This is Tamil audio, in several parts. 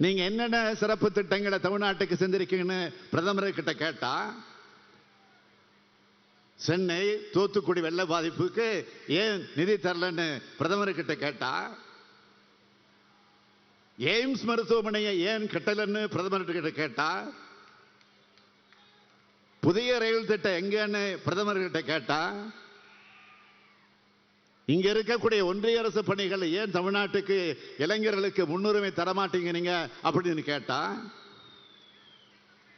நீங்க என்னென்ன சிறப்பு திட்டங்களை தமிழ்நாட்டுக்கு செஞ்சிருக்கீங்கன்னு பிரதமர் கிட்ட கேட்டா சென்னை தூத்துக்குடி வெள்ள பாதிப்புக்கு ஏன் நிதி தரலன்னு பிரதமர் கிட்ட கேட்டா எய்ம்ஸ் மருத்துவமனையை ஏன் கட்டலன்னு பிரதமர் கிட்ட கேட்டா புதிய ரயில் திட்டம் எங்கன்னு பிரதமர் கிட்ட கேட்டா இங்க இருக்கக்கூடிய ஒன்றிய அரசு பணிகள் ஏன் தமிழ்நாட்டுக்கு இளைஞர்களுக்கு முன்னுரிமை தரமாட்டீங்க நீங்க அப்படின்னு கேட்டா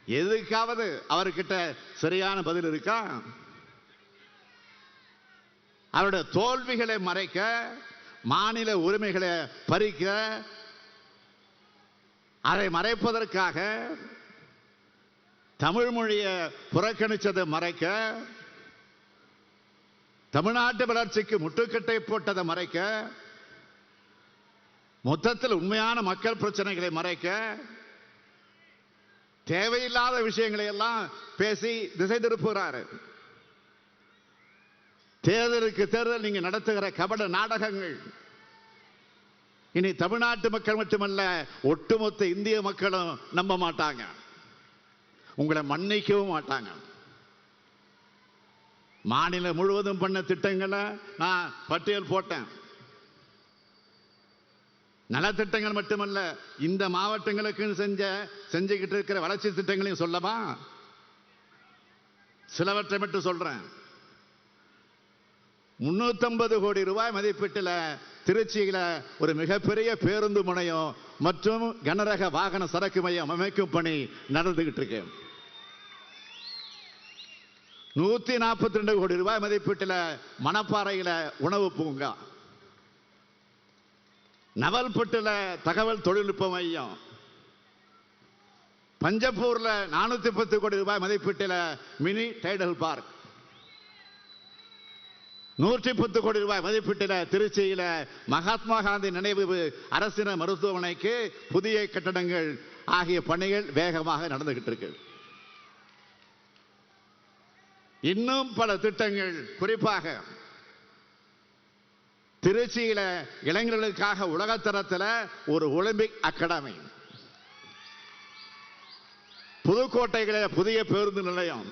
எதுக்காவது அவர்கிட்ட சரியான பதில் இருக்கா? அவருடைய தோல்விகளை மறைக்க மாநில உரிமைகளை பறிக்க அதை மறைப்பதற்காக தமிழ் மொழியை புறக்கணிச்சதை மறைக்க தமிழ்நாட்டு வளர்ச்சிக்கு முட்டுக்கட்டை போட்டதை மறைக்க மொத்தத்தில் உண்மையான மக்கள் பிரச்சனைகளை மறைக்க தேவையில்லாத விஷயங்களை எல்லாம் பேசி திசை திருப்புகிறாரு. தேர்தலுக்கு தேர்தல் நீங்க நடத்துகிற கபட நாடகங்கள். இனி தமிழ்நாட்டு மக்கள் மட்டுமல்ல ஒட்டுமொத்த இந்திய மக்களும் நம்ப மாட்டாங்க. உங்களை மன்னிக்கவும் மாட்டாங்க. மாநிலம் முழுவதும் பண்ண திட்டங்களை நான் பட்டியல் போட்டேன். நலத்திட்டங்கள் மட்டுமல்ல இந்த மாவட்டங்களுக்கு செஞ்ச செஞ்சுக்கிட்டு இருக்கிற வளர்ச்சி திட்டங்களையும் சொல்லவா? சிலவற்றை மட்டும் சொல்றேன். முன்னூத்தம்பது கோடி ரூபாய் மதிப்பீட்டில் திருச்சியில ஒரு மிகப்பெரிய பேருந்து முனையம் மற்றும் கனரக வாகன சரக்கு மையம் அமைக்கும் பணி நடந்துகிட்டு இருக்கேன் நூத்தி நாற்பத்தி ரெண்டு கோடி ரூபாய் மதிப்பீட்டில் மணப்பாறையில உணவு பூங்கா. நவல்பட்டுல தகவல் தொழில்நுட்ப மையம். பஞ்சப்பூர்ல நானூத்தி பத்து கோடி ரூபாய் மதிப்பீட்டில் மினி டைடல் பார்க். நூற்றி பத்து கோடி ரூபாய் மதிப்பீட்டில் திருச்சியில் மகாத்மா காந்தி நினைவு அரசின மருத்துவமனைக்கு புதிய கட்டடங்கள் ஆகிய பணிகள் வேகமாக நடந்துகிட்டு இருக்கு. இன்னும் பல திட்டங்கள். குறிப்பாக திருச்சியில இளைஞர்களுக்காக உலகத்தரத்தில் ஒரு ஒலிம்பிக் அகாடமி. புதுக்கோட்டைகள புதிய பேருந்து நிலையம்.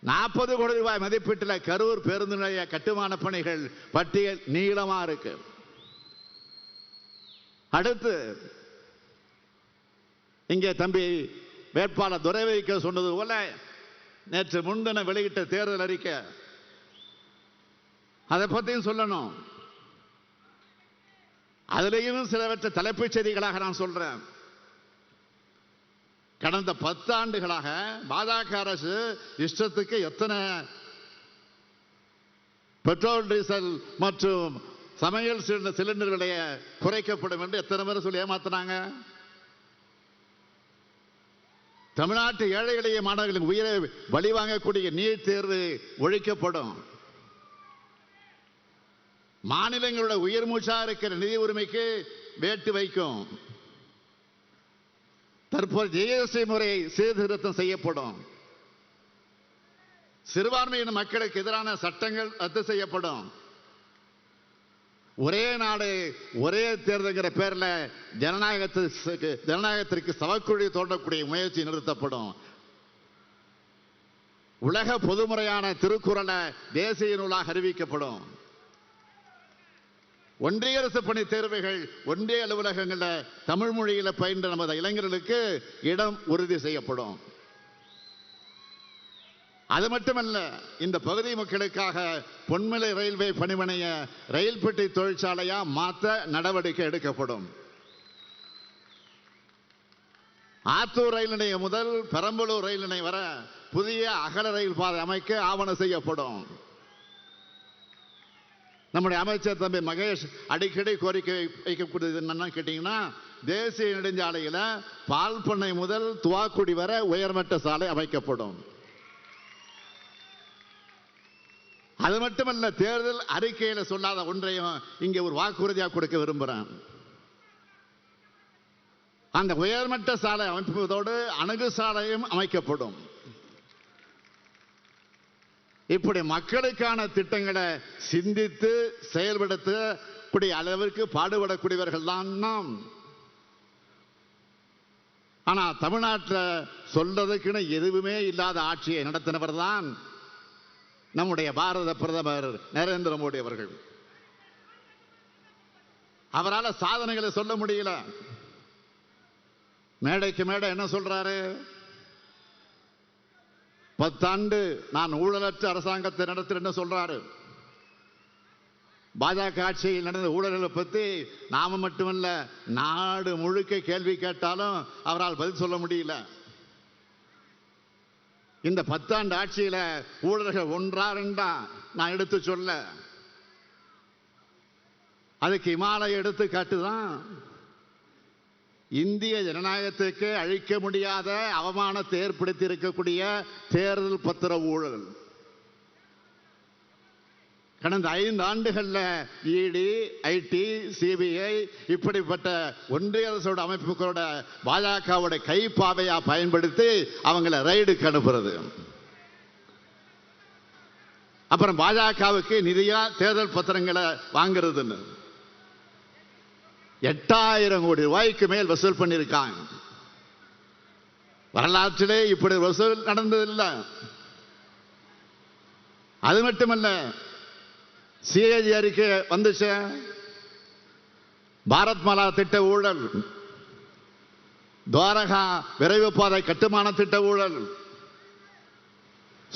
நாற்பது கோடி ரூபாய் மதிப்பீட்டில் கரூர் பேருந்து நிலைய கட்டுமான பணிகள் பட்டியல் நீளமா இருக்கு. அடுத்து இங்கே தம்பி வேட்பாளர் துரைவைக்க சொன்னது போல நேற்று முன்தினம் வெளியிட்ட தேர்தல் அறிக்கை. அதை பத்தியும் சொல்லணும். அதுலேயும் சிலவற்றை தலைப்புச் செய்திகளாக நான் சொல்றேன். கடந்த பத்தாண்டுகளாக பாஜக அரசு இஷ்டத்துக்கு எத்தனை பெட்ரோல் டீசல் மற்றும் சமையல் சிலிண்டர் விலையை குறைக்கப்படும் என்று எத்தனை பேர் சொல்லி ஏமாத்தினாங்க? தமிழ்நாட்டு ஏழை எளிய மாணவர்களின் உயிரை வழி வாங்கக்கூடிய நீட் தேர்வு ஒழிக்கப்படும். மாநிலங்களோட உயிர் மூச்சா இருக்கிற நிதி உரிமைக்கு வேட்டு வைக்கும். தற்போது ஜிஎஸ்டி முறை சீர்திருத்தம் செய்யப்படும். சிறுபான்மையின மக்களுக்கு எதிரான சட்டங்கள் ரத்து செய்யப்படும். ஒரே நாடு ஒரே தேர்தல்ங்கிற பேர்ல ஜனநாயகத்திற்கு ஜனநாயகத்திற்கு சவக்குழி தோண்டக்கூடிய முயற்சி நிறுத்தப்படும். உலக பொதுமுறையான திருக்குறளை தேசிய நூலாக அறிவிக்கப்படும். ஒன்றிய அரசு பணி தேர்வுகள் ஒன்றிய அலுவலகங்களில் தமிழ் மொழியில் பயின்ற நமது இளைஞர்களுக்கு இடம் உறுதி செய்யப்படும். அது மட்டுமல்ல இந்த பகுதி மக்களுக்காக பொன்மலை ரயில்வே பணிமனைய ரயில் பெட்டி தொழிற்சாலையா மாற்ற நடவடிக்கை எடுக்கப்படும். ஆத்தூர் ரயில் நிலையம் முதல் பெரம்பலூர் ரயில் நிலையம் வர புதிய அகல ரயில் பாதை அமைக்க ஆவணம் செய்யப்படும். நம்முடைய அமைச்சர் தம்பி மகேஷ் அடிக்கடி கோரிக்கை வைக்கக்கூடியது என்னன்னு கேட்டீங்கன்னா தேசிய நெடுஞ்சாலையில் பால் பண்ணை முதல் துவாக்குடி வரை உயர்மட்ட சாலை அமைக்கப்படும். அது மட்டுமல்ல தேர்தல் அறிக்கையில சொல்லாத ஒன்றையும் இங்க ஒரு வாக்குறுதியா கொடுக்க விரும்புறேன். அந்த உயர்மட்ட சாலை அமைப்பதோடு அணுகு சாலையும் அமைக்கப்படும். இப்படி மக்களுக்கான திட்டங்களை சிந்தித்து செயல்படுத்தக்கூடிய அளவிற்கு பாடுபடக்கூடியவர்கள் தான் நாம். ஆனா தமிழ்நாட்டில் சொல்றதுக்குன்னு எதுவுமே இல்லாத ஆட்சியை நடத்தினவர் தான் நம்முடைய பாரத பிரதமர் நரேந்திர மோடி அவர்கள். அவரால் சாதனைகளை சொல்ல முடியல. மேடைக்கு மேடை என்ன சொல்றாரு? பத்தாண்டு நான் ஊழலற்ற அரசாங்கத்தை நடத்துறேன்னு சொல்றாரு? பாஜக ஆட்சியில் நடந்த ஊழல்களை பத்தி நாம மட்டுமல்ல நாடு முழுக்க கேள்வி கேட்டாலும் அவரால் பதில் சொல்ல முடியல. இந்த பத்தாண்டு ஆட்சியில ஊழல்கள் ஒன்றா ரெண்டா நான் எடுத்து சொல்ல. அதுக்கு இமாலய எடுத்து தான் இந்திய ஜனநாயகத்துக்கு அழிக்க முடியாத அவமானத்தை ஏற்படுத்தி இருக்கக்கூடிய தேர்தல் பத்திர ஊழல். கடந்த ஐந்து ஆண்டுகளில் இடி ஐடி சிபிஐ இப்படிப்பட்ட ஒன்றிய அரசோட அமைப்புகளோட பாஜகவோட கைப்பாவையா பயன்படுத்தி அவங்கள ரைடுக்கு அனுப்புறது. அப்புறம் பாஜகவுக்கு நிதியா தேர்தல் பத்திரங்களை வாங்குறதுன்னு. எட்டாயிரம் கோடி ரூபாய்க்கு மேல் வசூல் பண்ணியிருக்காங்க. வரலாற்றிலே இப்படி வசூல் நடந்ததில்லை. அது மட்டுமல்ல சிஏஜி அறிக்கை வந்துச்சு. பாரத் மாலா திட்ட ஊழல். துவாரகா விரைவு பாதை கட்டுமான திட்ட ஊழல்.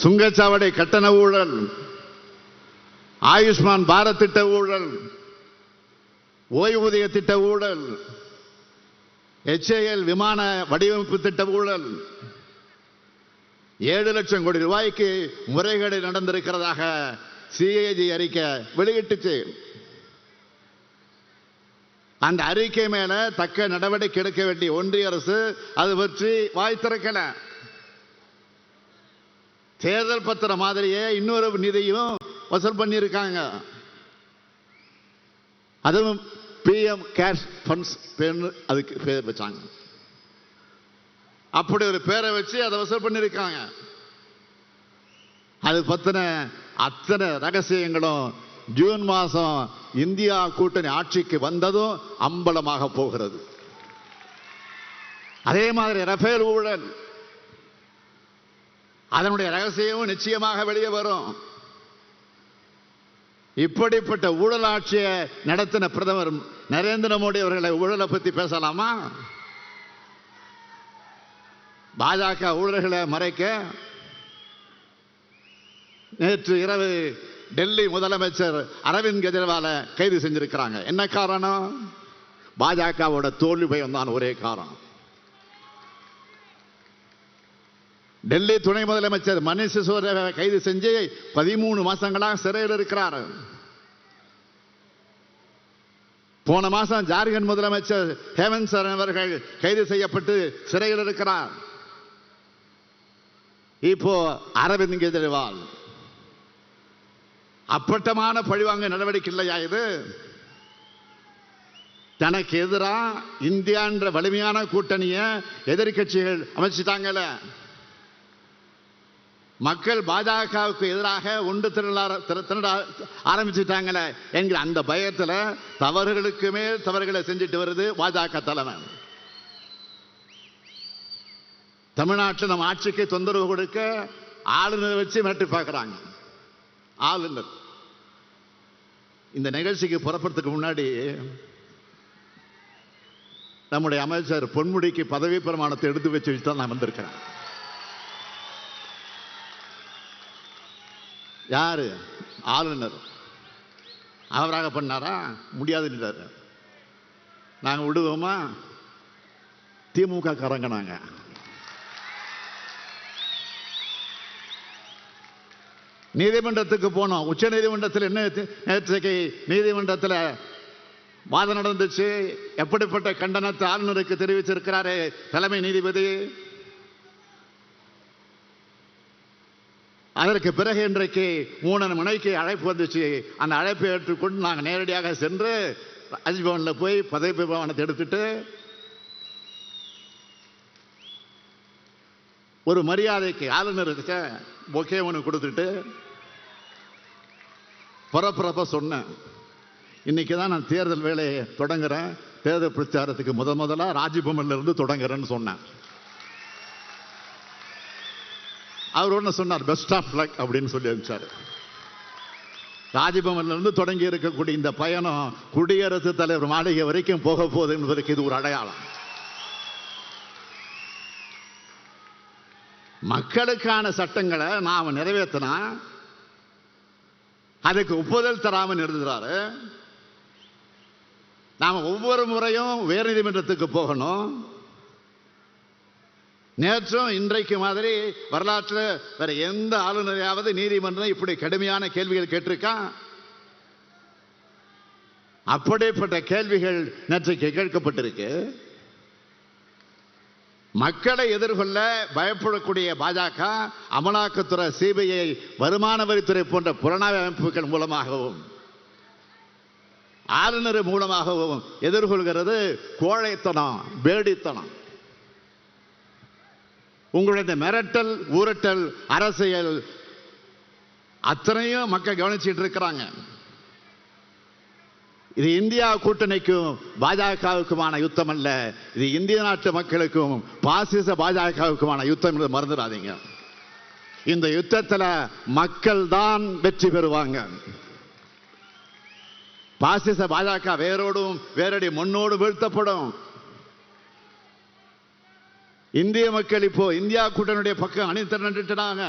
சுங்கச்சாவடி கட்டண ஊழல். ஆயுஷ்மான் பாரத் திட்ட ஊழல். ஓய்வூதிய திட்ட ஊழல். எச்ஏஎல் விமான வடிவமைப்பு திட்ட ஊழல். ஏழு லட்சம் கோடி ரூபாய்க்கு முறைகேடு நடந்திருக்கிறதாக சிஏஜி அறிக்கை வெளியிட்டுச்சு. அந்த அறிக்கை மேல தக்க நடவடிக்கை எடுக்க வேண்டிய ஒன்றிய அரசு அது பற்றி வாய் திறக்கல. தேர்தல் பத்திரம் மாதிரியே இன்னொரு நிதியும் வசூல் பண்ணியிருக்காங்க. அதுவும் பிஎம் கேஷ் ஃபண்ட்ஸ் அதுக்கு பேர் வச்சாங்க. அப்படி ஒரு பேரை வச்சு அதை வசூல் பண்ணியிருக்காங்க. அது பத்தின அத்தனை ரகசியங்களும் ஜூன் மாசம் இந்தியா கூட்டணி ஆட்சிக்கு வந்ததும் அம்பலமாக போகிறது. அதே மாதிரி ரஃபேல் ஊழல். அதனுடைய ரகசியமும் நிச்சயமாக வெளியே வரும். இப்படிப்பட்ட ஊழல் ஆட்சியை நடத்தின பிரதமர் நரேந்திர மோடி அவர்களை ஊழலை பத்தி பேசலாமா? பாஜக ஊழல்களை மறைக்க நேற்று இரவு டெல்லி முதலமைச்சர் அரவிந்த் கெஜ்ரிவாலை கைது செஞ்சிருக்கிறாங்க. என்ன காரணம்? பாஜகவோட தோல்வி பயம் தான் ஒரே காரணம். டெல்லி துணை முதலமைச்சர் மணிஷ் சிசோடியாவை கைது செஞ்சு பதிமூணு மாசங்களாக சிறையில் இருக்கிறார். போன மாசம் ஜார்க்கண்ட் முதலமைச்சர் ஹேமந்த் சரண் அவர்கள் கைது செய்யப்பட்டு சிறையில் இருக்கிறார். இப்போ அரவிந்த் கெஜ்ரிவால் அப்பட்டமான பழிவாங்க நடவடிக்கை இல்லையா இது? தனக்கு எதிராக இந்தியான்ற வலிமையான கூட்டணியை எதிர்கட்சிகள் அமைச்சிட்டாங்கல்ல. மக்கள் பாஜகவுக்கு எதிராக ஒன்று திரள திரண்ட ஆரம்பிச்சுட்டாங்களே என்கிற அந்த பயத்தில் தவறுகளுக்கு மேல் தவறுகளை செஞ்சுட்டு வருது பாஜக தலைமை. தமிழ்நாட்டில் நம்ம ஆட்சிக்கு தொந்தரவு கொடுக்க ஆளுநரை வச்சு மிரட்டி பார்க்குறாங்க. ஆளுநர் இந்த நிகழ்ச்சிக்கு புறப்படுறதுக்கு முன்னாடி நம்முடைய அமைச்சர் பொன்முடிக்கு பதவி பிரமாணத்தை எடுத்து வச்சு வச்சு தான் நான் வந்திருக்கிறேன். யாரு? ஆளுநர். அவராக பண்ணாரா? முடியாதுன்றார் நாங்கள் விடுவோமா? திமுக காரங்க நாங்கள் நீதிமன்றத்துக்கு போனோம். உச்ச நீதிமன்றத்தில் என்ன நேற்றைக்கு நீதிமன்றத்தில் வாதம் நடந்துச்சு. எப்படிப்பட்ட கண்டனத்தை ஆளுநருக்கு தெரிவிச்சிருக்கிறாரு தலைமை நீதிபதி? அதற்கு பிறகு இன்றைக்கு மூணு மணிக்கு அழைப்பு வந்துச்சு. அந்த அழைப்பை ஏற்றுக்கொண்டு நாங்கள் நேரடியாக சென்று ராஜ்பவனில் போய் பதவி பிரமாணத்தை எடுத்துட்டு ஒரு மரியாதைக்கு ஆளுநருக்கு பொக்கே ஒன்று கொடுத்துட்டு புறப்புறப்ப சொன்னேன். இன்றைக்கி தான் நான் தேர்தல் வேலையை தொடங்குறேன். தேர்தல் பிரச்சாரத்துக்கு முத முதலா ராஜ்பவன்ல இருந்து தொடங்குறேன்னு சொன்னேன். அவர் ஒன்று சொன்னார் பெஸ்ட் ஆஃப் லக் அப்படின்னு சொல்லி அனுப்பிச்சாரு. ராஜ்பவன்ல இருந்து தொடங்கி இருக்கக்கூடிய இந்த பயணம் குடியரசுத் தலைவர் மாளிகை வரைக்கும் போக போகுது என்பதற்கு இது ஒரு அடையாளம். மக்களுக்கான சட்டங்களை நாம் நிறைவேற்றினா அதுக்கு ஒப்புதல் தராமல் இருந்துறாரு நாம் ஒவ்வொரு முறையும் உயர்நீதிமன்றத்துக்கு போகணும். நேற்றும் இன்றைக்கு மாதிரி வரலாற்றில் வேற எந்த ஆளுநரையாவது நீதிமன்றம் இப்படி கடுமையான கேள்விகள் கேட்டிருக்கான்? அப்படிப்பட்ட கேள்விகள் நேற்றைக்கு கேட்கப்பட்டிருக்கு. மக்களை எதிர்கொள்ள பயப்படக்கூடிய பாஜக அமலாக்கத்துறை சிபிஐ வருமான வரித்துறை போன்ற புலனாய்வு அமைப்புகள் மூலமாகவும் ஆளுநர் மூலமாகவும் எதிர்கொள்கிறது கோழைத்தனம் வேடித்தனம். உங்களுடைய இந்த மிரட்டல் ஊரட்டல் அரசியல் அத்தனையும் மக்கள் கவனிச்சிட்டு இருக்கிறாங்க. இது இந்தியா கூட்டணிக்கும் பாஜகவுக்குமான யுத்தம் அல்ல இது இந்திய நாட்டு மக்களுக்கும் பாசிச பாஜகவுக்குமான யுத்தம் என்று மறந்துடாதீங்க. இந்த யுத்தத்தில் மக்கள் தான் வெற்றி பெறுவாங்க. பாசிச பாஜக வேரோடும் வேரடி மண்ணோடு வீழ்த்தப்படும். இந்திய மக்கள் இப்போ இந்தியா கூட்டணியுடைய பக்கம் அணி திரண்டுட்டாங்க